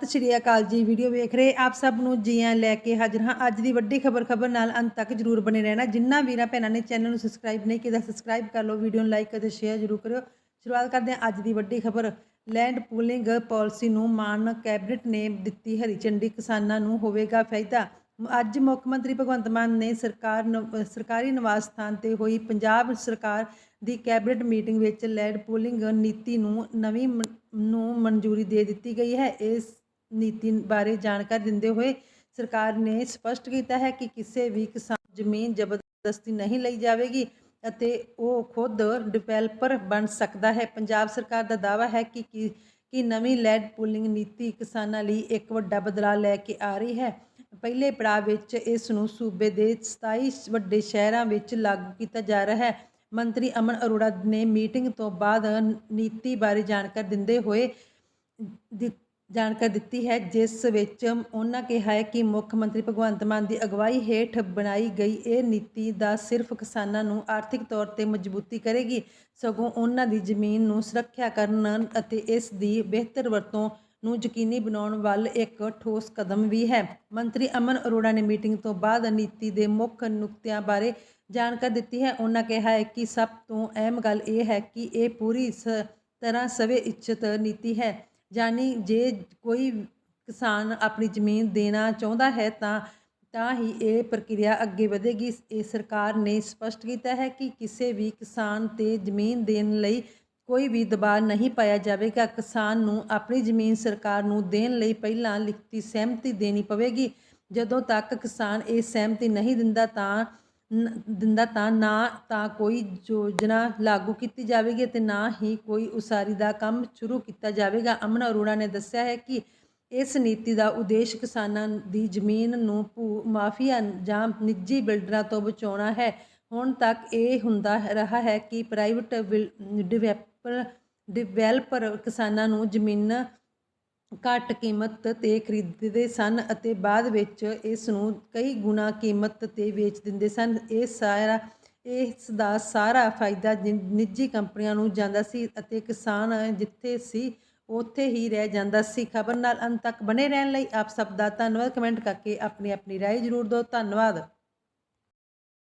ਸਤਿ ਸ਼੍ਰੀ ਅਕਾਲ ਜੀ, ਵੀਡੀਓ ਵੇਖ ਰਹੇ ਆਪ ਸਭ ਨੂੰ ਜੀਆਂ ਲੈ ਕੇ ਹਾਜ਼ਰ ਹਾਂ। ਅੱਜ ਦੀ ਵੱਡੀ ਖਬਰ ਖਬਰ ਨਾਲ ਅੰਤ ਤੱਕ ਜਰੂਰ ਬਣੇ ਰਹਿਣਾ। ਜਿੰਨਾ ਵੀਰਾਂ ਭੈਣਾਂ ਨੇ ਚੈਨਲ ਨੂੰ ਸਬਸਕ੍ਰਾਈਬ ਨਹੀਂ ਕੀਤਾ ਸਬਸਕ੍ਰਾਈਬ ਕਰ ਲਓ, ਵੀਡੀਓ ਨੂੰ ਲਾਈਕ ਅਤੇ ਸ਼ੇਅਰ ਜਰੂਰ ਕਰਿਓ। ਸ਼ੁਰੂਆਤ ਕਰਦੇ ਹਾਂ ਅੱਜ ਦੀ ਵੱਡੀ ਖਬਰ। ਲੈਂਡ ਪੂਲਿੰਗ ਪਾਲਿਸੀ ਨੂੰ ਮਾਨ ਕੈਬਨਿਟ ਨੇ ਦਿੱਤੀ ਹਰੀ ਝੰਡੀ, ਕਿਸਾਨਾਂ ਨੂੰ ਹੋਵੇਗਾ ਫਾਇਦਾ। ਅੱਜ ਮੁੱਖ ਮੰਤਰੀ ਭਗਵੰਤ ਮਾਨ ਨੇ ਸਰਕਾਰ ਨਵ- ਸਰਕਾਰੀ ਨਿਵਾਸ ਸਥਾਨ ਤੇ ਹੋਈ ਪੰਜਾਬ ਸਰਕਾਰ ਦੀ ਕੈਬਨਿਟ ਮੀਟਿੰਗ ਵਿੱਚ ਲੈਂਡ ਪੂਲਿੰਗ ਨੀਤੀ ਨੂੰ ਨਵੀਂ ਮ- ਨੂੰ ਮਨਜ਼ੂਰੀ ਦੇ ਦਿੱਤੀ ਗਈ ਹੈ। ਇਸ ਨੀਤੀ ਬਾਰੇ ਜਾਣਕਾਰੀ ਦਿੰਦੇ ਹੋਏ ਸਰਕਾਰ ਨੇ ਸਪਸ਼ਟ ਕੀਤਾ ਹੈ ਕਿ ਕਿਸੇ ਵੀ ਕਿਸਾਨ ਜ਼ਮੀਨ ਜ਼ਬਰਦਸਤੀ ਨਹੀਂ ਲਈ ਜਾਵੇਗੀ ਅਤੇ ਉਹ ਖੁਦ ਡਿਵੈਲਪਰ ਬਣ ਸਕਦਾ ਹੈ। ਪੰਜਾਬ ਸਰਕਾਰ ਦਾ ਦਾਅਵਾ ਹੈ ਕਿ ਕਿ ਕਿ ਨਵੀਂ ਲੈਂਡ ਪੂਲਿੰਗ ਨੀਤੀ ਕਿਸਾਨਾਂ ਲਈ ਇੱਕ ਵੱਡਾ ਬਦਲਾਅ ਲੈ ਕੇ ਆ ਰਹੀ ਹੈ। ਪਹਿਲੇ ਪੜਾਅ ਵਿੱਚ ਇਸ ਨੂੰ ਸੂਬੇ ਦੇ 27 ਵੱਡੇ ਸ਼ਹਿਰਾਂ ਵਿੱਚ ਲਾਗੂ ਕੀਤਾ ਜਾ ਰਿਹਾ ਹੈ। ਮੰਤਰੀ ਅਮਨ ਅਰੋੜਾ ਨੇ ਮੀਟਿੰਗ ਤੋਂ ਬਾਅਦ ਨੀਤੀ ਬਾਰੇ ਜਾਣਕਾਰੀ ਦਿੰਦੇ ਹੋਏ ਜਾਣਕਾਰੀ ਦਿੱਤੀ ਹੈ, ਜਿਸ ਵਿੱਚ ਉਹਨਾਂ ਕਿਹਾ ਹੈ ਕਿ ਮੁੱਖ ਮੰਤਰੀ ਭਗਵੰਤ ਮਾਨ ਦੀ ਅਗਵਾਈ ਹੇਠ ਬਣਾਈ ਗਈ ਇਹ ਨੀਤੀ ਦਾ ਸਿਰਫ ਕਿਸਾਨਾਂ ਨੂੰ ਆਰਥਿਕ ਤੌਰ ਤੇ ਮਜ਼ਬੂਤੀ ਕਰੇਗੀ, ਸਗੋਂ ਉਹਨਾਂ ਦੀ ਜ਼ਮੀਨ ਨੂੰ ਸੁਰੱਖਿਆ ਕਰਨ ਅਤੇ ਇਸ ਦੀ ਬਿਹਤਰ ਵਰਤੋਂ ਨੂੰ ਯਕੀਨੀ ਬਣਾਉਣ ਵੱਲ ਇੱਕ ਠੋਸ ਕਦਮ ਵੀ ਹੈ। ਮੰਤਰੀ ਅਮਨ ਅਰੋੜਾ ਨੇ ਮੀਟਿੰਗ ਤੋਂ ਬਾਅਦ ਨੀਤੀ ਦੇ ਮੁੱਖ ਨੁਕਤਿਆਂ ਬਾਰੇ ਜਾਣਕਾਰੀ ਦਿੱਤੀ ਹੈ। ਉਹਨਾਂ ਕਿਹਾ ਹੈ ਕਿ ਸਭ ਤੋਂ ਅਹਿਮ ਗੱਲ ਇਹ ਹੈ ਕਿ ਇਹ ਪੂਰੀ ਸ- ਤਰ੍ਹਾਂ ਸਵੇ ਇੱਛਤ ਨੀਤੀ ਹੈ। ਯਾਨੀ ਜੇ ਕੋਈ ਕਿਸਾਨ ਆਪਣੀ ਜ਼ਮੀਨ ਦੇਣਾ ਚਾਹੁੰਦਾ ਹੈ ਤਾਂ ਤਾਂ ਹੀ ਇਹ ਪ੍ਰਕਿਰਿਆ ਅੱਗੇ ਵਧੇਗੀ। ਇਹ ਸਰਕਾਰ ਨੇ ਸਪਸ਼ਟ ਕੀਤਾ ਹੈ ਕਿ ਕਿਸੇ ਵੀ ਕਿਸਾਨ ਤੇ ਜ਼ਮੀਨ ਦੇਣ ਲਈ ਕੋਈ ਵੀ ਦਬਾਅ ਨਹੀਂ ਪਾਇਆ ਜਾਵੇਗਾ। ਕਿਸਾਨ ਨੂੰ ਆਪਣੀ ਜ਼ਮੀਨ ਸਰਕਾਰ ਨੂੰ ਦੇਣ ਲਈ ਪਹਿਲਾਂ ਲਿਖਤੀ ਸਹਿਮਤੀ ਦੇਣੀ ਪਵੇਗੀ। ਜਦੋਂ ਤੱਕ ਕਿਸਾਨ ਇਹ ਸਹਿਮਤੀ ਨਹੀਂ ਦਿੰਦਾ ਤਾਂ ਦਿੰਦਾ ਤਾਂ ਨਾ ਤਾਂ ਕੋਈ ਯੋਜਨਾ ਲਾਗੂ ਕੀਤੀ ਜਾਵੇਗੀ ਅਤੇ ਨਾ ਹੀ ਕੋਈ ਉਸਾਰੀ ਦਾ ਕੰਮ ਸ਼ੁਰੂ ਕੀਤਾ ਜਾਵੇਗਾ। ਅਮਨ ਅਰੋੜਾ ਨੇ ਦੱਸਿਆ ਹੈ ਕਿ ਇਸ ਨੀਤੀ ਦਾ ਉਦੇਸ਼ ਕਿਸਾਨਾਂ ਦੀ ਜ਼ਮੀਨ ਨੂੰ ਭੂ, ਮਾਫੀਆ ਜਾਂ ਨਿੱਜੀ ਬਿਲਡਰਾਂ ਤੋਂ ਬਚਾਉਣਾ ਹੈ। ਹੁਣ ਤੱਕ ਇਹ ਹੁੰਦਾ ਰਿਹਾ ਹੈ ਕਿ ਪ੍ਰਾਈਵੇਟ ਡਿਵੈਲਪਰ ਡਿਵੈਲਪਰ ਕਿਸਾਨਾਂ ਨੂੰ ਜ਼ਮੀਨਾਂ ਘੱਟ ਕੀਮਤ ਤੇ ਖਰੀਦਦੇ ਸਨ ਅਤੇ ਬਾਅਦ ਵਿੱਚ ਇਸ ਨੂੰ ਕਈ ਗੁਣਾ ਕੀਮਤ ਤੇ ਵੇਚ ਦਿੰਦੇ ਸਨ। ਇਹ ਸਾਰਾ, ਇਸ ਦਾ ਸਾਰਾ ਫਾਇਦਾ ਨਿ- ਨਿੱਜੀ ਕੰਪਨੀਆਂ ਨੂੰ ਜਾਂਦਾ ਸੀ ਅਤੇ ਕਿਸਾਨ ਜਿੱਥੇ ਸੀ ਉੱਥੇ ਹੀ ਰਹਿ ਜਾਂਦਾ ਸੀ। ਖਬਰ ਨਾਲ ਅੰਤ ਤੱਕ ਬਣੇ ਰਹਿਣ ਲਈ ਆਪ ਸਭ ਦਾ ਧੰਨਵਾਦ। ਕਮੈਂਟ ਕਰਕੇ ਆਪਣੀ ਆਪਣੀ ਰਾਏ ਜ਼ਰੂਰ ਦਿਓ। ਧੰਨਵਾਦ।